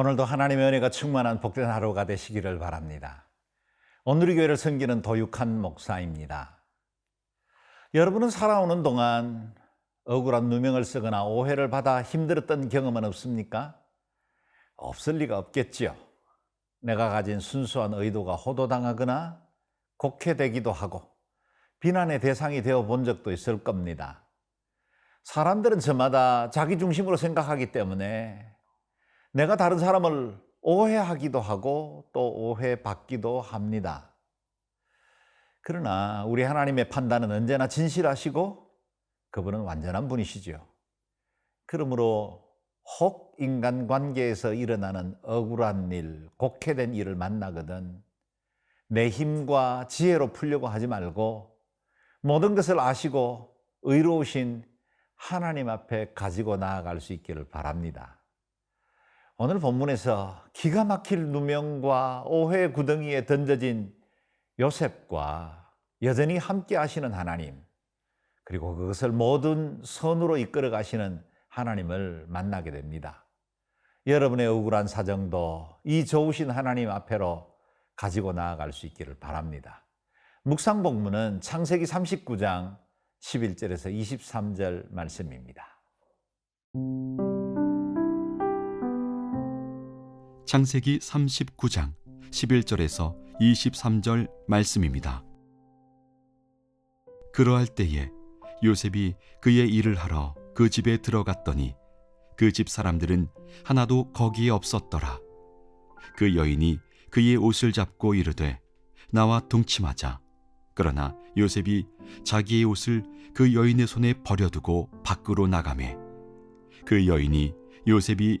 오늘도 하나님의 은혜가 충만한 복된 하루가 되시기를 바랍니다. 오늘 교회를 섬기는 도육한 목사입니다. 여러분은 살아오는 동안 억울한 누명을 쓰거나 오해를 받아 힘들었던 경험은 없습니까? 없을 리가 없겠지요. 내가 가진 순수한 의도가 호도당하거나 곡해되기도 하고 비난의 대상이 되어 본 적도 있을 겁니다. 사람들은 저마다 자기 중심으로 생각하기 때문에 내가 다른 사람을 오해하기도 하고 또 오해받기도 합니다. 그러나 우리 하나님의 판단은 언제나 진실하시고 그분은 완전한 분이시죠. 그러므로 혹 인간 관계에서 일어나는 억울한 일, 곡해된 일을 만나거든 내 힘과 지혜로 풀려고 하지 말고 모든 것을 아시고 의로우신 하나님 앞에 가지고 나아갈 수 있기를 바랍니다. 오늘 본문에서 기가 막힐 누명과 오해 구덩이에 던져진 요셉과 여전히 함께 하시는 하나님, 그리고 그것을 모든 선으로 이끌어 가시는 하나님을 만나게 됩니다. 여러분의 억울한 사정도 이 좋으신 하나님 앞에로 가지고 나아갈 수 있기를 바랍니다. 묵상 본문은 창세기 39장 11절에서 23절 말씀입니다. 창세기 39장 11절에서 23절 말씀입니다. 그러할 때에 요셉이 그의 일을 하러 그 집에 들어갔더니 그 집 사람들은 하나도 거기에 없었더라. 그 여인이 그의 옷을 잡고 이르되 나와 동침하자. 그러나 요셉이 자기의 옷을 그 여인의 손에 버려두고 밖으로 나가매 그 여인이 요셉이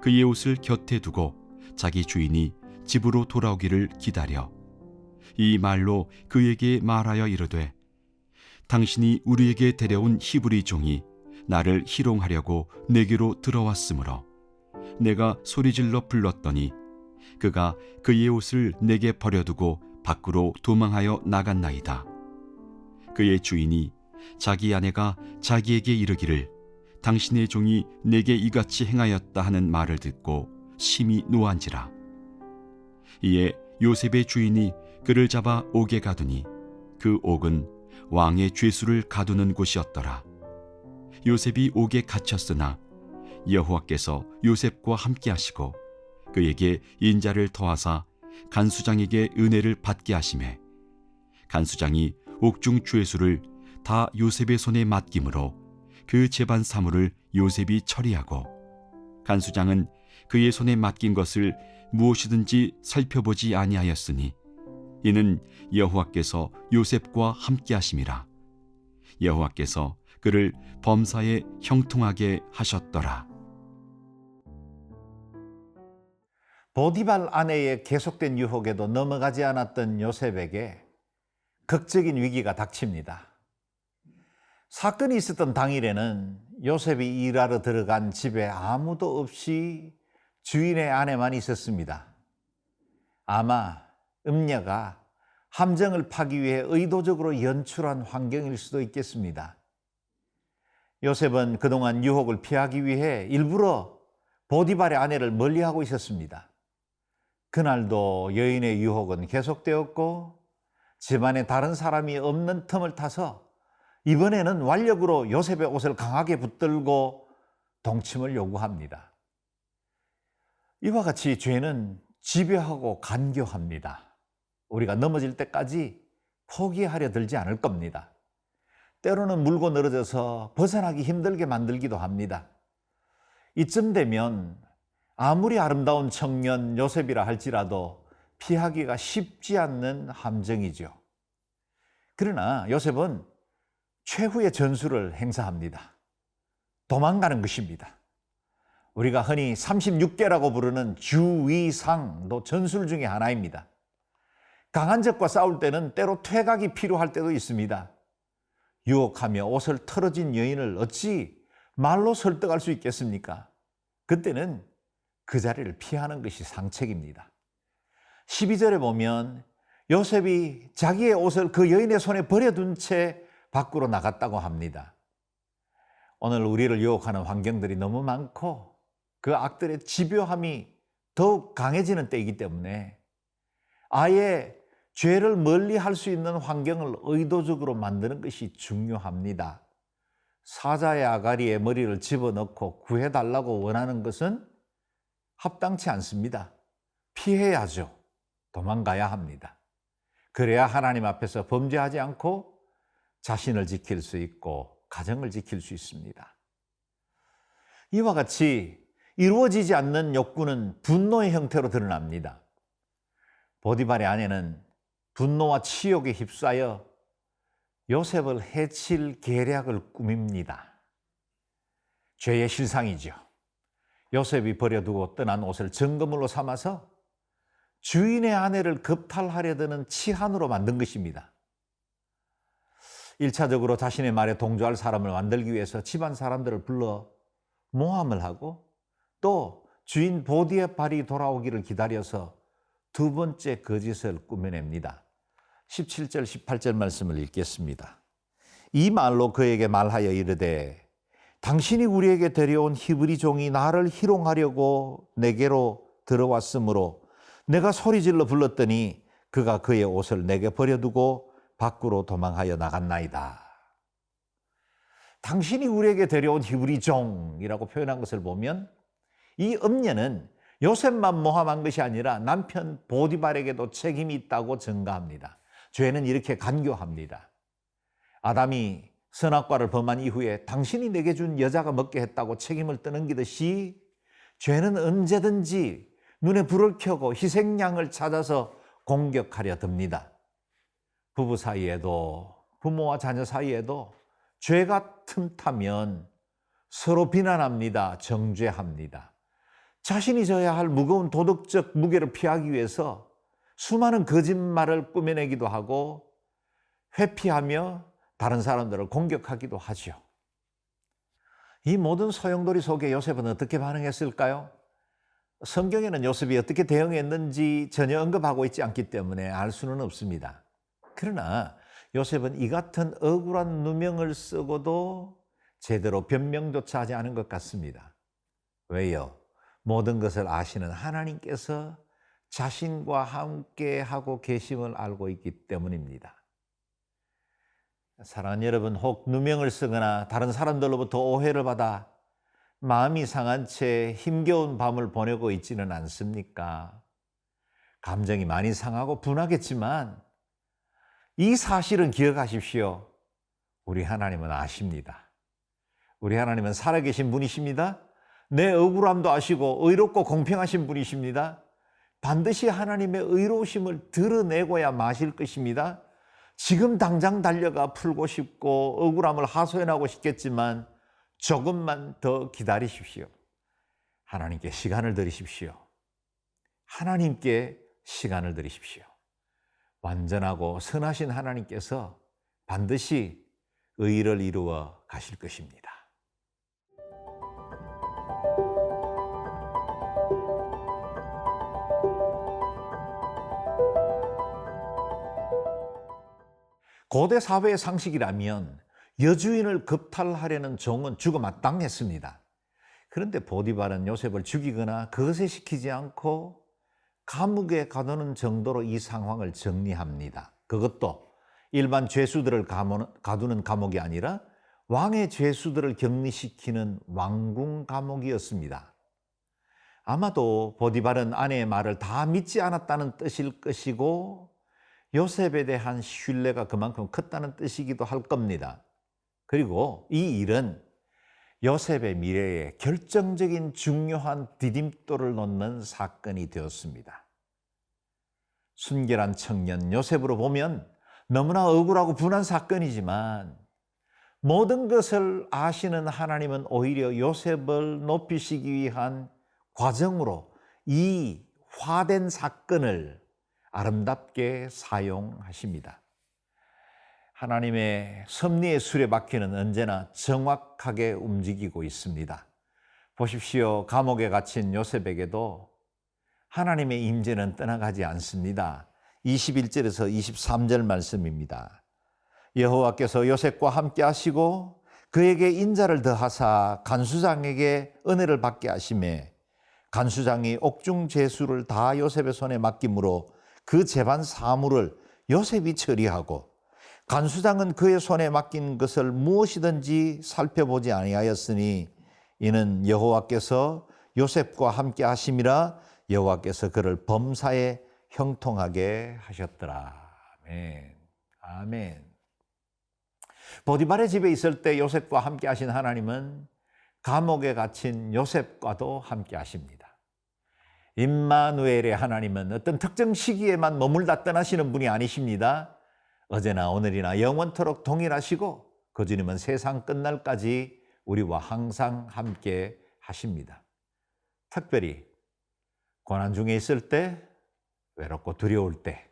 그의 옷을 곁에 두고 자기 주인이 집으로 돌아오기를 기다려 이 말로 그에게 말하여 이르되 당신이 우리에게 데려온 히브리 종이 나를 희롱하려고 내게로 들어왔으므로 내가 소리질러 불렀더니 그가 그의 옷을 내게 버려두고 밖으로 도망하여 나갔나이다. 그의 주인이 자기 아내가 자기에게 이르기를 당신의 종이 내게 이같이 행하였다 하는 말을 듣고 심히 노한지라. 이에 요셉의 주인이 그를 잡아 옥에 가두니 그 옥은 왕의 죄수를 가두는 곳이었더라. 요셉이 옥에 갇혔으나 여호와께서 요셉과 함께 하시고 그에게 인자를 더하사 간수장에게 은혜를 받게 하심에 간수장이 옥중 죄수를 다 요셉의 손에 맡김으로 그 재반 사물을 요셉이 처리하고 간수장은 그의 손에 맡긴 것을 무엇이든지 살펴보지 아니하였으니 이는 여호와께서 요셉과 함께 하심이라 여호와께서 그를 범사에 형통하게 하셨더라 보디발 아내의 계속된 유혹에도 넘어가지 않았던 요셉에게 극적인 위기가 닥칩니다. 사건이 있었던 당일에는 요셉이 일하러 들어간 집에 아무도 없이 주인의 아내만 있었습니다. 아마 음녀가 함정을 파기 위해 의도적으로 연출한 환경일 수도 있겠습니다. 요셉은 그동안 유혹을 피하기 위해 일부러 보디발의 아내를 멀리하고 있었습니다. 그날도 여인의 유혹은 계속되었고 집안에 다른 사람이 없는 틈을 타서 이번에는 완력으로 요셉의 옷을 강하게 붙들고 동침을 요구합니다. 이와 같이 죄는 지배하고 간교합니다. 우리가 넘어질 때까지 포기하려 들지 않을 겁니다. 때로는 물고 늘어져서 벗어나기 힘들게 만들기도 합니다. 이쯤 되면 아무리 아름다운 청년 요셉이라 할지라도 피하기가 쉽지 않는 함정이죠. 그러나 요셉은 최후의 전술을 행사합니다. 도망가는 것입니다. 우리가 흔히 36개라고 부르는 주위상도 전술 중에 하나입니다. 강한 적과 싸울 때는 때로 퇴각이 필요할 때도 있습니다. 유혹하며 옷을 털어진 여인을 어찌 말로 설득할 수 있겠습니까? 그때는 그 자리를 피하는 것이 상책입니다. 12절에 보면 요셉이 자기의 옷을 그 여인의 손에 버려둔 채 밖으로 나갔다고 합니다. 오늘 우리를 유혹하는 환경들이 너무 많고 그 악들의 집요함이 더욱 강해지는 때이기 때문에 아예 죄를 멀리 할 수 있는 환경을 의도적으로 만드는 것이 중요합니다. 사자의 아가리에 머리를 집어넣고 구해달라고 원하는 것은 합당치 않습니다. 피해야죠. 도망가야 합니다. 그래야 하나님 앞에서 범죄하지 않고 자신을 지킬 수 있고 가정을 지킬 수 있습니다. 이와 같이 이루어지지 않는 욕구는 분노의 형태로 드러납니다. 보디발의 아내는 분노와 치욕에 휩싸여 요셉을 해칠 계략을 꾸밉니다. 죄의 실상이죠. 요셉이 버려두고 떠난 옷을 증거물로 삼아서 주인의 아내를 겁탈하려 드는 치한으로 만든 것입니다. 1차적으로 자신의 말에 동조할 사람을 만들기 위해서 집안 사람들을 불러 모함을 하고 또 주인 보디의 발이 돌아오기를 기다려서 두 번째 거짓을 꾸며냅니다. 17절, 18절 말씀을 읽겠습니다. 이 말로 그에게 말하여 이르되 당신이 우리에게 데려온 히브리 종이 나를 희롱하려고 내게로 들어왔으므로 내가 소리질러 불렀더니 그가 그의 옷을 내게 버려두고 밖으로 도망하여 나갔나이다. 당신이 우리에게 데려온 히브리 종이라고 표현한 것을 보면 이 음녀는 요셉만 모함한 것이 아니라 남편 보디발에게도 책임이 있다고 증가합니다. 죄는 이렇게 간교합니다. 아담이 선악과를 범한 이후에 당신이 내게 준 여자가 먹게 했다고 책임을 떠넘기듯이 죄는 언제든지 눈에 불을 켜고 희생양을 찾아서 공격하려 듭니다. 부부 사이에도 부모와 자녀 사이에도 죄가 틈타면 서로 비난합니다. 정죄합니다. 자신이 져야 할 무거운 도덕적 무게를 피하기 위해서 수많은 거짓말을 꾸며내기도 하고 회피하며 다른 사람들을 공격하기도 하죠. 이 모든 소용돌이 속에 요셉은 어떻게 반응했을까요? 성경에는 요셉이 어떻게 대응했는지 전혀 언급하고 있지 않기 때문에 알 수는 없습니다. 그러나 요셉은 이 같은 억울한 누명을 쓰고도 제대로 변명조차 하지 않은 것 같습니다. 왜요? 모든 것을 아시는 하나님께서 자신과 함께 하고 계심을 알고 있기 때문입니다. 사랑하는 여러분, 혹 누명을 쓰거나 다른 사람들로부터 오해를 받아 마음이 상한 채 힘겨운 밤을 보내고 있지는 않습니까? 감정이 많이 상하고 분하겠지만 이 사실은 기억하십시오. 우리 하나님은 아십니다. 우리 하나님은 살아계신 분이십니다. 내 억울함도 아시고 의롭고 공평하신 분이십니다. 반드시 하나님의 의로우심을 드러내고야 마실 것입니다. 지금 당장 달려가 풀고 싶고 억울함을 하소연하고 싶겠지만 조금만 더 기다리십시오. 하나님께 시간을 드리십시오. 하나님께 시간을 드리십시오. 완전하고 선하신 하나님께서 반드시 의를 이루어 가실 것입니다. 고대 사회의 상식이라면 여주인을 겁탈하려는 종은 죽어 마땅했습니다. 그런데 보디발은 요셉을 죽이거나 거세시키지 않고 감옥에 가두는 정도로 이 상황을 정리합니다. 그것도 일반 죄수들을 가두는 감옥이 아니라 왕의 죄수들을 격리시키는 왕궁 감옥이었습니다. 아마도 보디발은 아내의 말을 다 믿지 않았다는 뜻일 것이고 요셉에 대한 신뢰가 그만큼 컸다는 뜻이기도 할 겁니다. 그리고 이 일은 요셉의 미래에 결정적인 중요한 디딤돌을 놓는 사건이 되었습니다. 순결한 청년 요셉으로 보면 너무나 억울하고 분한 사건이지만 모든 것을 아시는 하나님은 오히려 요셉을 높이시기 위한 과정으로 이 화된 사건을 아름답게 사용하십니다. 하나님의 섭리의 수레바퀴는 언제나 정확하게 움직이고 있습니다. 보십시오. 감옥에 갇힌 요셉에게도 하나님의 임재는 떠나가지 않습니다. 21절에서 23절 말씀입니다. 여호와께서 요셉과 함께 하시고 그에게 인자를 더하사 간수장에게 은혜를 받게 하심에 간수장이 옥중 제수를 다 요셉의 손에 맡김으로 그 재반 사물을 요셉이 처리하고 간수장은 그의 손에 맡긴 것을 무엇이든지 살펴보지 아니하였으니 이는 여호와께서 요셉과 함께 하심이라 여호와께서 그를 범사에 형통하게 하셨더라. 아멘. 아멘. 보디발의 집에 있을 때 요셉과 함께 하신 하나님은 감옥에 갇힌 요셉과도 함께 하십니다. 임마누엘의 하나님은 어떤 특정 시기에만 머물다 떠나시는 분이 아니십니다. 어제나 오늘이나 영원토록 동일하시고 그 주님은 세상 끝날까지 우리와 항상 함께 하십니다. 특별히 고난 중에 있을 때 외롭고 두려울 때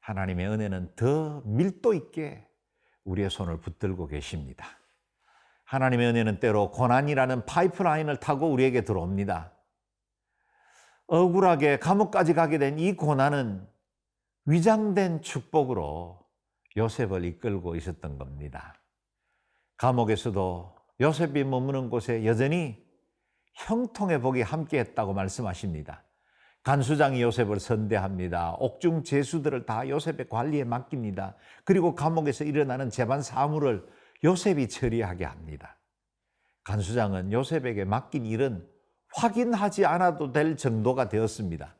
하나님의 은혜는 더 밀도 있게 우리의 손을 붙들고 계십니다. 하나님의 은혜는 때로 고난이라는 파이프라인을 타고 우리에게 들어옵니다. 억울하게 감옥까지 가게 된 이 고난은 위장된 축복으로 요셉을 이끌고 있었던 겁니다. 감옥에서도 요셉이 머무는 곳에 여전히 형통의 복이 함께했다고 말씀하십니다. 간수장이 요셉을 선대합니다. 옥중 제수들을 다 요셉의 관리에 맡깁니다. 그리고 감옥에서 일어나는 재반 사물을 요셉이 처리하게 합니다. 간수장은 요셉에게 맡긴 일은 확인하지 않아도 될 정도가 되었습니다.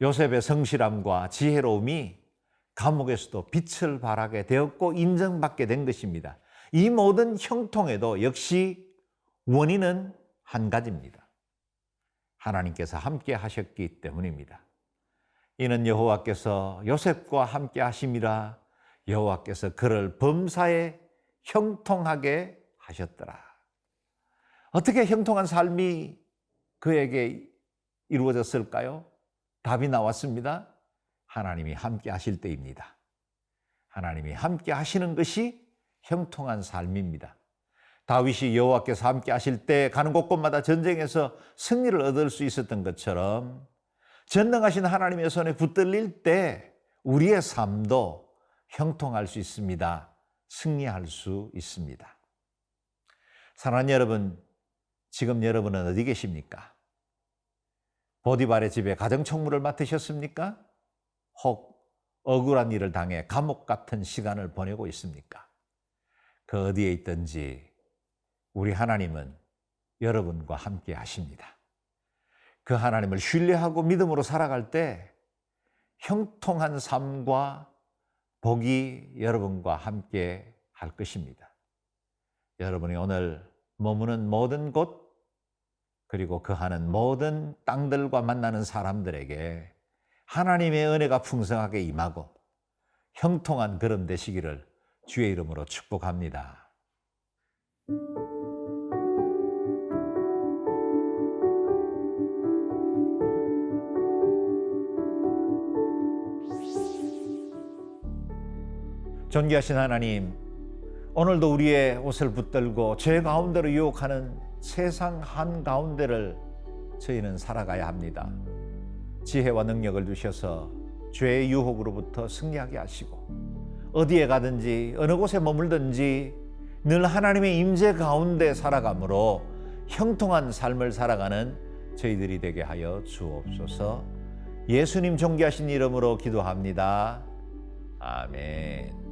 요셉의 성실함과 지혜로움이 감옥에서도 빛을 발하게 되었고 인정받게 된 것입니다. 이 모든 형통에도 역시 원인은 한 가지입니다. 하나님께서 함께 하셨기 때문입니다. 이는 여호와께서 요셉과 함께 하심이라 여호와께서 그를 범사에 형통하게 하셨더라. 어떻게 형통한 삶이 그에게 이루어졌을까요? 답이 나왔습니다. 하나님이 함께 하실 때입니다. 하나님이 함께 하시는 것이 형통한 삶입니다. 다윗이 여호와께서 함께 하실 때 가는 곳곳마다 전쟁에서 승리를 얻을 수 있었던 것처럼 전능하신 하나님의 손에 붙들릴 때 우리의 삶도 형통할 수 있습니다. 승리할 수 있습니다. 사랑하는 여러분, 지금 여러분은 어디 계십니까? 보디발의 집에 가정총무를 맡으셨습니까? 혹 억울한 일을 당해 감옥 같은 시간을 보내고 있습니까? 그 어디에 있든지 우리 하나님은 여러분과 함께 하십니다. 그 하나님을 신뢰하고 믿음으로 살아갈 때 형통한 삶과 복이 여러분과 함께 할 것입니다. 여러분이 오늘 머무는 모든 곳, 그리고 그 하는 모든 땅들과 만나는 사람들에게 하나님의 은혜가 풍성하게 임하고 형통한 그름 되시기를 주의 이름으로 축복합니다. 존귀하신 하나님, 오늘도 우리의 옷을 붙들고 죄 가운데로 유혹하는 세상 한 가운데를 저희는 살아가야 합니다. 지혜와 능력을 주셔서 죄의 유혹으로부터 승리하게 하시고 어디에 가든지 어느 곳에 머물든지 늘 하나님의 임재 가운데 살아감으로 형통한 삶을 살아가는 저희들이 되게 하여 주옵소서. 예수님 존귀하신 이름으로 기도합니다. 아멘.